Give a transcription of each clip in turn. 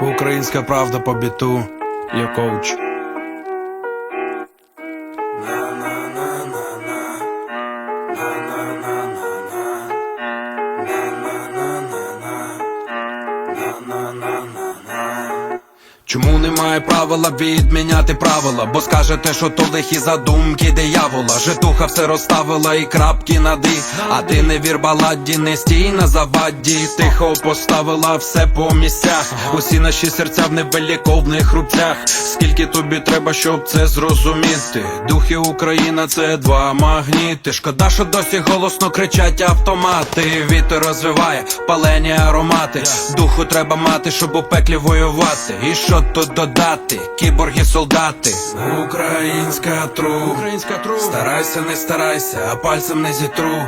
Українська правда по біту. Я коуч. Чому немає правила відміняти правила? Бо скажете, що то лихі задумки диявола. Житуха все розставила і крапки на ди А ти не вір баладі, не стій на заваді. Тихо поставила все по місцях. Усі наші серця в невеликовних рубцях. Скільки тобі треба, щоб це зрозуміти? Духи Україна це два магніти. Шкода, що досі голосно кричать автомати. Вітер розвиває палені аромати. Духу треба мати, щоб у пеклі воювати. І що тут додати? Кіборги, солдати. Українська тру. Українська тру. Старайся, не старайся, а пальцем не зітру.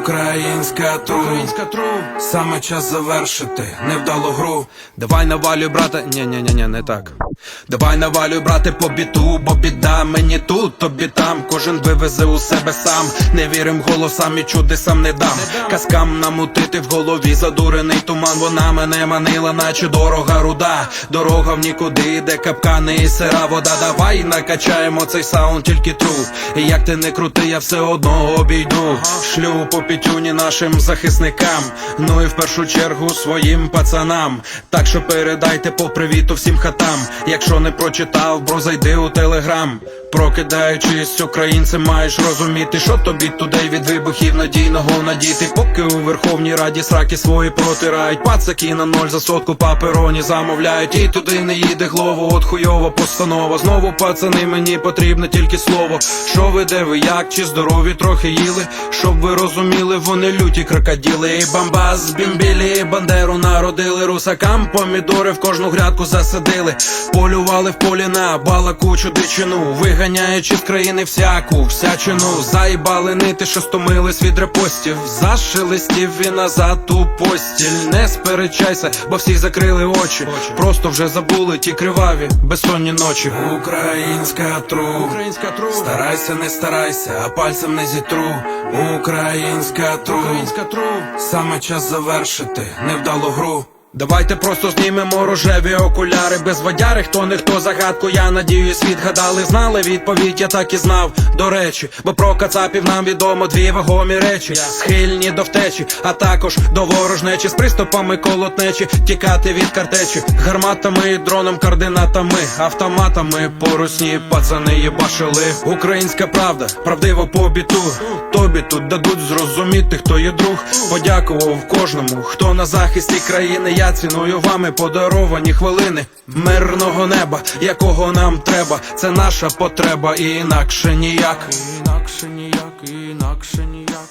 Українська тру. Українська тру. Саме час завершити невдалу гру. Давай навалюй, брата. Ні, ні, ні, ні, не так. Давай навалюй, брате, по біту, бо біда мені тут, тобі там. Кожен вивезе у себе сам. Не вірим голосам і чудесам не дам. Казкам намутити в голові задурений туман. Вона мене манила, наче дорога руда. Дорога в нікуди, де капкани і сира вода. Давай накачаємо цей саунд, тільки тру. І як ти не крути, я все одно обійду. Шлю по пітюні нашим захисникам. Ну і в першу чергу своїм пацанам. Так що передайте по привіту всім хатам. Якщо не прочитав, бро, зайди у телеграм. Прокидаючись, українцем маєш розуміти, що тобі туди від вибухів надійного надіти. Поки у Верховній Раді сраки свої протирають. Пацаки на ноль за сотку папероні замовляють. І туди не їде главу, от хуйова постанова. Знову пацани, мені потрібне тільки слово. Що ви, де ви, як, чи здорові трохи їли? Щоб ви розуміли, вони люті крокодили. І бамбас, бімбілі, бандеру народили. Русакам помідори в кожну грядку засадили. Полювали в полі на балакучу дичину. Виганяючи з країни всяку всячину. Заїбали нити, що стомились від репостів. Зашелестів і назад у постіль. Не сперечайся, бо всі закрили очі. Просто вже забули ті криваві, безсонні ночі. Українська тру. Українська тру. Старайся, не старайся, а пальцем не зітру. Українська тру. Українська тру. Саме час завершити невдалу гру. Давайте просто знімемо рожеві окуляри без водяри, хто не хто загадку, я надіюсь, відгадали, знали відповідь, я так і знав. До речі, бо про кацапів нам відомо дві вагомі речі, схильні до втечі, а також до ворожнечі з приступами колотнечі, тікати від картечі, гарматами, дроном, координатами, автоматами, порусні пацани їбашили. Українська правда, правдиво по біту. Тобі тут дадуть зрозуміти, хто є друг. Подякував кожному, хто на захисті країни. Я ціную вами подаровані хвилини мирного неба, якого нам треба. Це наша потреба, і інакше ніяк. Інакше ніяк, інакше ніяк.